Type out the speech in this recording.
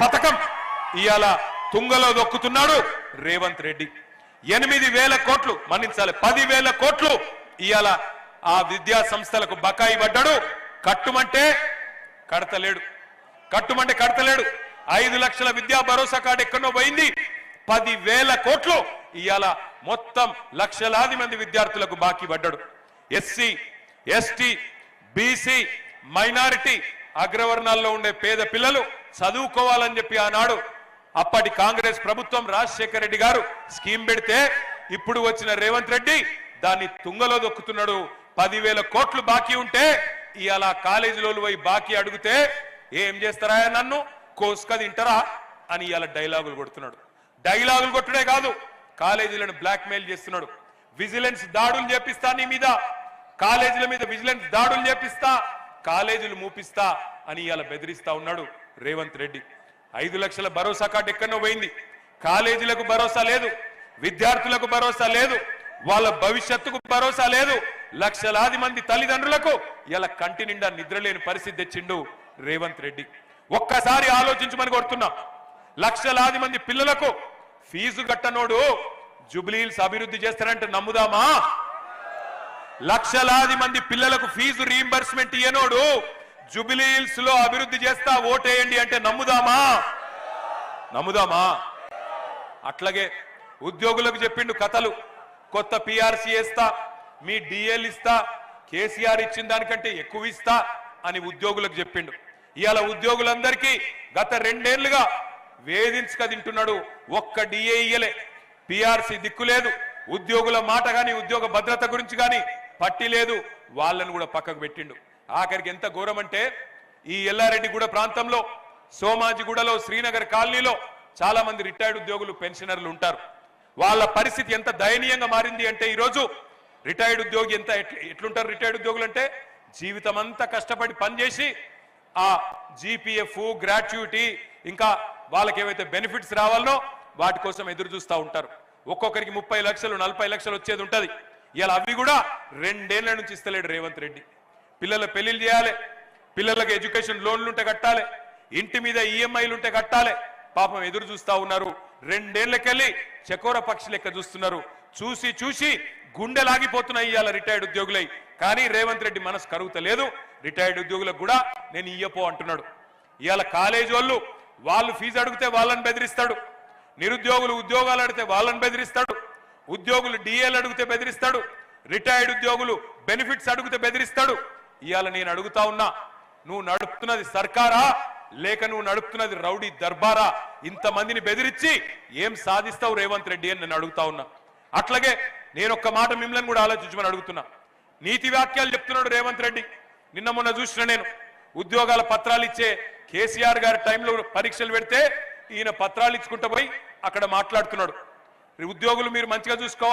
పథకం. ఇవాళ తుంగలో దొక్కుతున్నాడు రేవంత్ రెడ్డి. ఎనిమిది వేల కోట్లు మన్నించాలి పది వేల కోట్లు ఇవాళ ఆ విద్యా సంస్థలకు బకాయి పడ్డాడు. కట్టుమంటే కడతలేడు. కట్టుమంటే కడతలేడు. ఐదు లక్షల విద్యా భరోసా కార్డు ఎక్కడో పోయింది. పది వేల కోట్లు ఇవాళ మొత్తం లక్షలాది మంది విద్యార్థులకు బాకీ పడ్డాడు. ఎస్సీ ఎస్టీ బీసీ మైనారిటీ అగ్రవర్ణాల్లో ఉండే పేద పిల్లలు చదువుకోవాలని చెప్పి ఆనాడు అప్పటి కాంగ్రెస్ ప్రభుత్వం రాజశేఖర రెడ్డి గారు స్కీమ్ పెడితే ఇప్పుడు వచ్చిన రేవంత్ రెడ్డి దాన్ని తుంగలో దొక్కుతున్నాడు. పదివేల కోట్లు బాకీ ఉంటే ఇవాళ కాలేజీలో పోయి బాకీ అడిగితే ఏం చేస్తారా నన్ను? కోసుక తింటారా? అని ఇవాళ డైలాగులు కొడుతున్నాడు. డైలాగులు కొట్టుడే కాదు కాలేజీలను బ్లాక్మెయిల్ చేస్తున్నాడు. విజిలెన్స్ దాడులు చేపిస్తా నీ మీద. కాలేజీల మీద విజిలెన్స్ దాడులు చేపిస్తా కాలేజీలు మూపిస్తా అని ఇవాళ బెదిరిస్తా ఉన్నాడు. రేవంత్ రెడ్డి. ఐదు లక్షల భరోసా కార్డు ఎక్కడో పోయింది. కాలేజీలకు భరోసా లేదు. విద్యార్థులకు భరోసా లేదు. వాళ్ళ భవిష్యత్తుకు భరోసా లేదు. లక్షలాది మంది తల్లిదండ్రులకు ఇలా కంటి నిండా నిద్రలేని పరిస్థితి తెచ్చిండు రేవంత్ రెడ్డి. ఒక్కసారి ఆలోచించమని కోరుతున్నా. లక్షలాది మంది పిల్లలకు ఫీజు కట్టనోడు జుబ్లీల్స్ అభివృద్ధి చేస్తారంటే నమ్ముదామా? లక్షలాది మంది పిల్లలకు ఫీజు రీంబర్స్మెంట్ ఇయ్యనోడు జుబిలీల్స్లో అభివృద్ధి చేస్తా ఓటేయండి అంటే నమ్ముదామా? నమ్ముదామా? అట్లాగే ఉద్యోగులకు చెప్పిండు కథలు. కొత్త పిఆర్సీ ఇస్తా మీ డిఎల్ ఇస్తా కేసీఆర్ ఇచ్చిన దానికంటే ఎక్కువ ఇస్తా అని ఉద్యోగులకు చెప్పిండు. ఇవాళ ఉద్యోగులందరికీ గత రెండేళ్ళుగా వేధించక తింటున్నాడు ఒక్క డిఏ ఇయ్యలే. పిఆర్సీ దిక్కు లేదు. ఉద్యోగుల మాట కానీ ఉద్యోగ భద్రత గురించి కానీ పట్టి లేదు. వాళ్ళని కూడా పక్కకు పెట్టిండు. ఆఖరికి ఎంత ఘోరం అంటే ఈ ఎల్లారెడ్డిగూడ ప్రాంతంలో సోమాజిగూడలో శ్రీనగర్ కాలనీలో చాలా మంది రిటైర్డ్ ఉద్యోగులు పెన్షనర్లు ఉంటారు. వాళ్ళ పరిస్థితి ఎంత దయనీయంగా మారింది అంటే ఈరోజు రిటైర్డ్ ఉద్యోగి ఎంత ఎట్లుంటారు రిటైర్డ్ ఉద్యోగులు అంటే? జీవితం అంతా కష్టపడి పనిచేసి ఆ జీపీఎఫ్ గ్రాట్యుటీ ఇంకా వాళ్ళకి ఏవైతే బెనిఫిట్స్ రావాలనో వాటి కోసం ఎదురు చూస్తూ ఉంటారు. ఒక్కొక్కరికి ముప్పై లక్షలు నలభై లక్షలు వచ్చేది ఉంటది. ఇలా అవి కూడా రెండేళ్ళ నుంచి ఇస్తలేడు రేవంత్ రెడ్డి. పిల్లల పెళ్ళిళ్ళు చేయాలి. పిల్లలకు ఎడ్యుకేషన్ లోన్లుంటే కట్టాలి. ఇంటి మీద ఈఎంఐలుంటే కట్టాలి. పాపం ఎదురు చూస్తా ఉన్నారు. రెండేళ్ళకెళ్ళి చకోర పక్షి లెక్క చూస్తున్నారు. చూసి చూసి గుండె లాగిపోతున్నాయి ఇవాళ రిటైర్డ్ ఉద్యోగులై. కానీ రేవంత్ రెడ్డి మనసు కరుగుతలేదు. రిటైర్డ్ ఉద్యోగులకు కూడా నేను ఇయ్యపో అంటున్నాడు. ఇవాళ కాలేజీ వాళ్ళు వాళ్ళు ఫీజు అడిగితే వాళ్ళని బెదిరిస్తాడు. నిరుద్యోగులు ఉద్యోగాలు అడిగితే వాళ్ళని బెదిరిస్తాడు. ఉద్యోగులు డిఏలు అడిగితే బెదిరిస్తాడు. రిటైర్డ్ ఉద్యోగులు బెనిఫిట్స్ అడిగితే బెదిరిస్తాడు. ఇవాళ నేను అడుగుతా ఉన్నా నువ్వు నడుపుతున్నది సర్కారా? లేక నువ్వు నడుపుతున్నది రౌడీ దర్బారా? ఇంతమందిని బెదిరించి ఏం సాధిస్తావు రేవంత్ రెడ్డి అని నేను అడుగుతా ఉన్నా. అట్లాగే నేను ఒక్క మాట మిమ్మల్ని కూడా ఆలోచించమని అడుగుతున్నా. నీతి వ్యాఖ్యలు చెప్తున్నాడు రేవంత్ రెడ్డి. నిన్న మొన్న చూసిన నేను. ఉద్యోగాల పత్రాలు ఇచ్చే కేసీఆర్ గారి టైంలో పరీక్షలు పెడితే ఈయన పత్రాలు ఇచ్చుకుంటూ పోయి అక్కడ మాట్లాడుతున్నాడు. ఉద్యోగులు మీరు మంచిగా చూసుకోవాలి.